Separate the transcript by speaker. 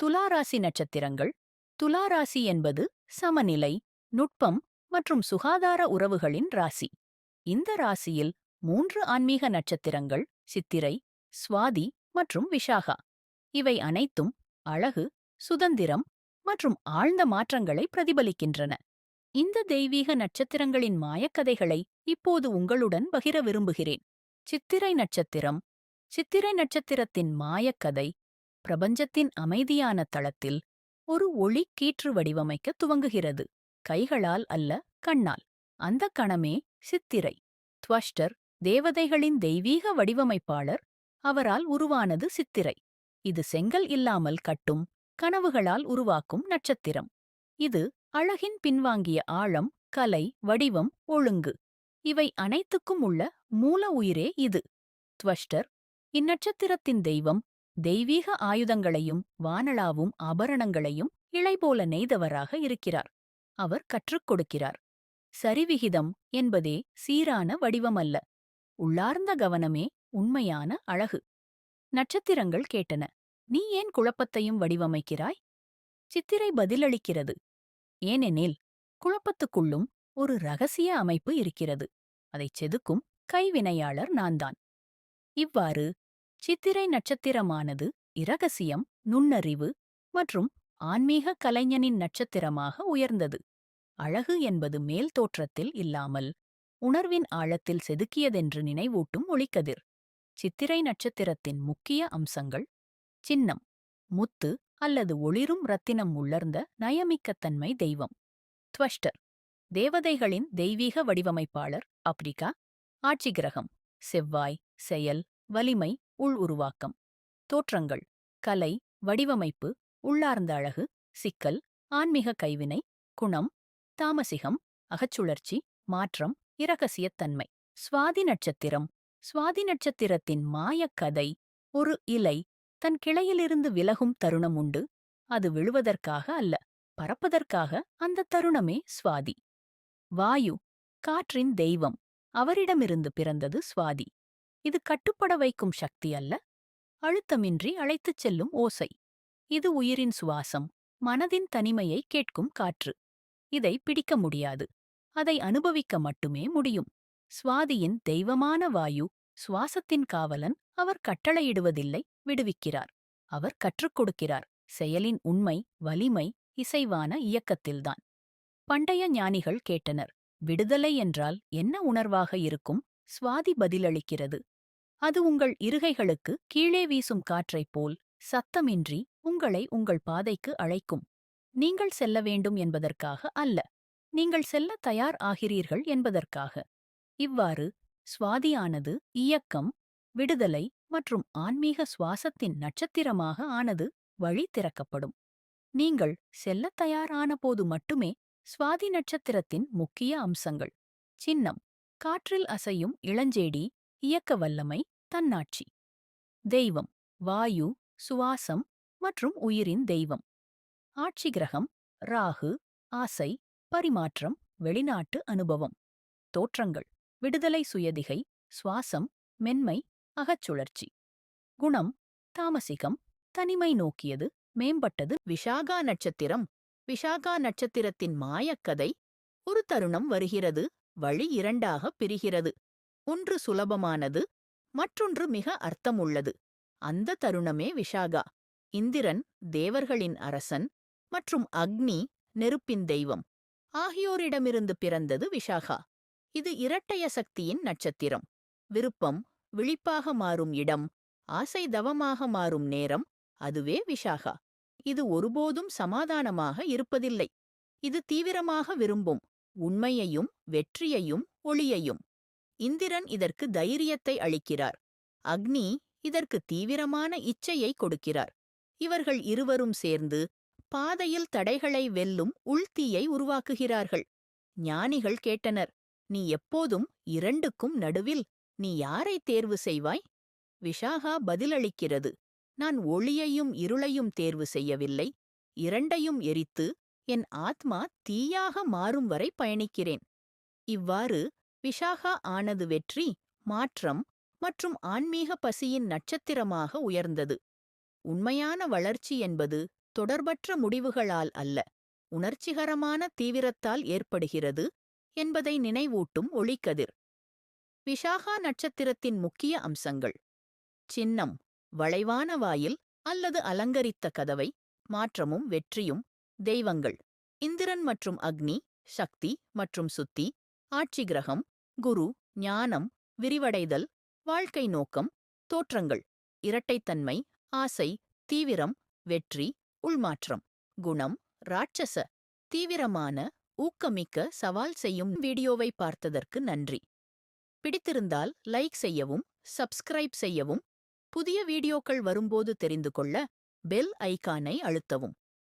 Speaker 1: துலாராசி நட்சத்திரங்கள். துலாராசி என்பது சமநிலை நுட்பம் மற்றும் சுகாதார உறவுகளின் ராசி. இந்த ராசியில் மூன்று ஆன்மீக நட்சத்திரங்கள் சித்திரை சுவாதி மற்றும் விஷாகா இவை அனைத்தும் அழகு சுதந்திரம் மற்றும் ஆழ்ந்த மாற்றங்களை பிரதிபலிக்கின்றன. இந்த தெய்வீக நட்சத்திரங்களின் மாயக்கதைகளை இப்போது உங்களுடன் பகிர விரும்புகிறேன். சித்திரை நட்சத்திரம். சித்திரை நட்சத்திரத்தின் மாயக்கதை பிரபஞ்சத்தின் அமைதியான தளத்தில் ஒரு ஒளி கீற்று வடிவமைக்க துவங்குகிறது. கைகளால் அல்ல கண்ணால். அந்த கணமே சித்திரை. துவஷ்டர் தேவதைகளின் தெய்வீக வடிவமைப்பாளர் அவரால் உருவானது சித்திரை. இது செங்கல் இல்லாமல் கட்டும் கனவுகளால் உருவாக்கும் நட்சத்திரம். இது அழகின் பின்வாங்கிய ஆழம் கலை வடிவம் ஒழுங்கு. இவை அனைத்துக்கும் உள்ள மூல உயிரே இது. துவஷ்டர் இந்நட்சத்திரத்தின் தெய்வம் தெய்வீக ஆயுதங்களையும் வானளாவும் ஆபரணங்களையும் இளைபோல நெய்தவராக இருக்கிறார். அவர் கற்றுக் கொடுக்கிறார். சரிவிகிதம் என்பதே சீரான வடிவமல்ல. உள்ளார்ந்த கவனமே உண்மையான அழகு. நட்சத்திரங்கள் கேட்டன. நீ ஏன் குழப்பத்தையும் வடிவமைக்கிறாய்? சித்திரை பதிலளிக்கிறது. ஏனெனில் குழப்பத்துக்குள்ளும் ஒரு ரகசிய அமைப்பு இருக்கிறது. அதைச் செதுக்கும் கைவினையாளர் நான்தான். இவ்வாறு சித்திரை நட்சத்திரமானது இரகசியம் நுண்ணறிவு மற்றும் ஆன்மீக கலைஞனின் நட்சத்திரமாக உயர்ந்தது. அழகு என்பது மேல் தோற்றத்தில் இல்லாமல் உணர்வின் ஆழத்தில் செதுக்கியதென்று நினைவூட்டும் ஒளிக்கதிர். சித்திரை நட்சத்திரத்தின் முக்கிய அம்சங்கள் சின்னம் முத்து அல்லது ஒளிரும் ரத்தினம் உள்ளர்ந்த நயமிக்கத்தன்மை தெய்வம். துவஷ்டர் தேவதைகளின் தெய்வீக வடிவமைப்பாளர் ஆப்பிரிக்கா. ஆட்சி கிரகம் செவ்வாய் செயல் வலிமை உள் உருவாக்கம் தோற்றங்கள் கலை வடிவமைப்பு உள்ளார்ந்த அழகு சிக்கல் ஆன்மீக கைவினை குணம் தாமசிகம் அகச்சுழற்சி மாற்றம் இரகசியத்தன்மை. சுவாதி நட்சத்திரம். சுவாதி நட்சத்திரத்தின் மாயக்கதை ஒரு இலை தன் கிளையிலிருந்து விலகும் தருணம் உண்டு. அது விழுவதற்காக அல்ல பறப்பதற்காக அந்த தருணமே சுவாதி. வாயு காற்றின் தெய்வம் அவரிடமிருந்து பிறந்தது சுவாதி. இது கட்டுப்பட வைக்கும் சக்தி அல்ல அழுத்தமின்றி அழைத்துச் செல்லும் ஓசை. இது உயிரின் சுவாசம் மனதின் தனிமையை கேட்கும் காற்று. இதை பிடிக்க முடியாது அதை அனுபவிக்க மட்டுமே முடியும். சுவாதியின் தெய்வமான வாயு சுவாசத்தின் காவலன் அவர் கட்டளையிடுவதில்லை விடுவிக்கிறார். அவர் கற்றுக் கொடுக்கிறார் செயலின் உண்மை வலிமை இசைவான இயக்கத்தில்தான். பண்டைய ஞானிகள் கேட்டனர் விடுதலை என்றால் என்ன உணர்வாக இருக்கும்? சுவாதி பதிலளிக்கிறது. அது உங்கள் இருகைகளுக்கு கீழே வீசும் காற்றைப் போல் சத்தமின்றி உங்களை உங்கள் பாதைக்கு அழைக்கும். நீங்கள் செல்ல வேண்டும் என்பதற்காக அல்ல. நீங்கள் செல்ல தயார் ஆகிறீர்கள் என்பதற்காக. இவ்வாறு சுவாதியானது இயக்கம் விடுதலை மற்றும் ஆன்மீக சுவாசத்தின் நட்சத்திரமாக ஆனது வழி திறக்கப்படும். நீங்கள் செல்லத் தயாரான போது மட்டுமே சுவாதி நட்சத்திரத்தின் முக்கிய அம்சங்கள் சின்னம் காற்றில் அசையும் இளஞ்செடி இயக்க வல்லமை தன்னாட்சி. தெய்வம் வாயு சுவாசம் மற்றும் உயிரின் தெய்வம். ஆட்சி கிரகம் ராகு ஆசை பரிமாற்றம் வெளிநாட்டு அனுபவம். தோற்றங்கள் விடுதலை சுயதிகை சுவாசம் மென்மை அகச்சுழற்சி. குணம் தாமசிகம் தனிமை நோக்கியது மேம்பட்டது விஷாகா நட்சத்திரம். விஷாகா நட்சத்திரத்தின் மாயக்கதை ஒரு தருணம் வருகிறது. வழி இரண்டாக பிரிகிறது. ஒன்று சுலபமானது மற்றொன்று மிக அர்த்தமுள்ளது. அந்த தருணமே விஷாகா. இந்திரன் தேவர்களின் அரசன் மற்றும் அக்னி நெருப்பின் தெய்வம். ஆகியோரிடமிருந்து பிறந்தது விஷாகா. இது இரட்டைய சக்தியின் நட்சத்திரம். விருப்பம் விழிப்பாக மாறும் இடம் ஆசை தவமாக மாறும் நேரம் அதுவே விஷாகா. இது ஒருபோதும் சமாதானமாக இருப்பதில்லை. இது தீவிரமாக விரும்பும் உண்மையையும் வெற்றியையும் ஒளியையும். இந்திரன் இதற்கு தைரியத்தை அளிக்கிறார். அக்னி இதற்கு தீவிரமான இச்சையை கொடுக்கிறார். இவர்கள் இருவரும் சேர்ந்து பாதையில் தடைகளை வெல்லும் உள்தீயை உருவாக்குகிறார்கள். ஞானிகள் கேட்டனர் நீ எப்போதும் இரண்டுக்கும் நடுவில் நீ யாரை தேர்வு செய்வாய்? விஷாகா பதிலளிக்கிறது நான் ஒளியையும் இருளையும் தேர்வு செய்யவில்லை இரண்டையும் எரித்து என் ஆத்மா தீயாக மாறும் வரை பயணிக்கிறேன். இவ்வாறு விஷாகா ஆனது வெற்றி மாற்றம் மற்றும் ஆன்மீக பசியின் நட்சத்திரமாக உயர்ந்தது. உண்மையான வளர்ச்சி என்பது தொடர்பற்ற முடிவுகளால் அல்ல உணர்ச்சிகரமான தீவிரத்தால் ஏற்படுகிறது என்பதை நினைவூட்டும் ஒளிக்கதிர் விஷாகா நட்சத்திரத்தின் முக்கிய அம்சங்கள். சின்னம் வளைவான வாயில் அல்லது அலங்கரித்த கதவை மாற்றமும் வெற்றியும் தெய்வங்கள். இந்திரன் மற்றும் அக்னி சக்தி மற்றும் சுத்தி ஆட்சி கிரகம் குரு ஞானம் விரிவடைதல் வாழ்க்கை நோக்கம் தோற்றங்கள் இரட்டைத்தன்மை ஆசை தீவிரம் வெற்றி உள்மாற்றம் குணம் ராட்சச தீவிரமான ஊக்கமிக்க சவால் செய்யும் வீடியோவை பார்த்ததற்கு நன்றி. பிடித்திருந்தால் லைக் செய்யவும் சப்ஸ்கிரைப் செய்யவும் புதிய வீடியோக்கள் வரும்போது தெரிந்து கொள்ள பெல் ஐகானை அழுத்தவும்.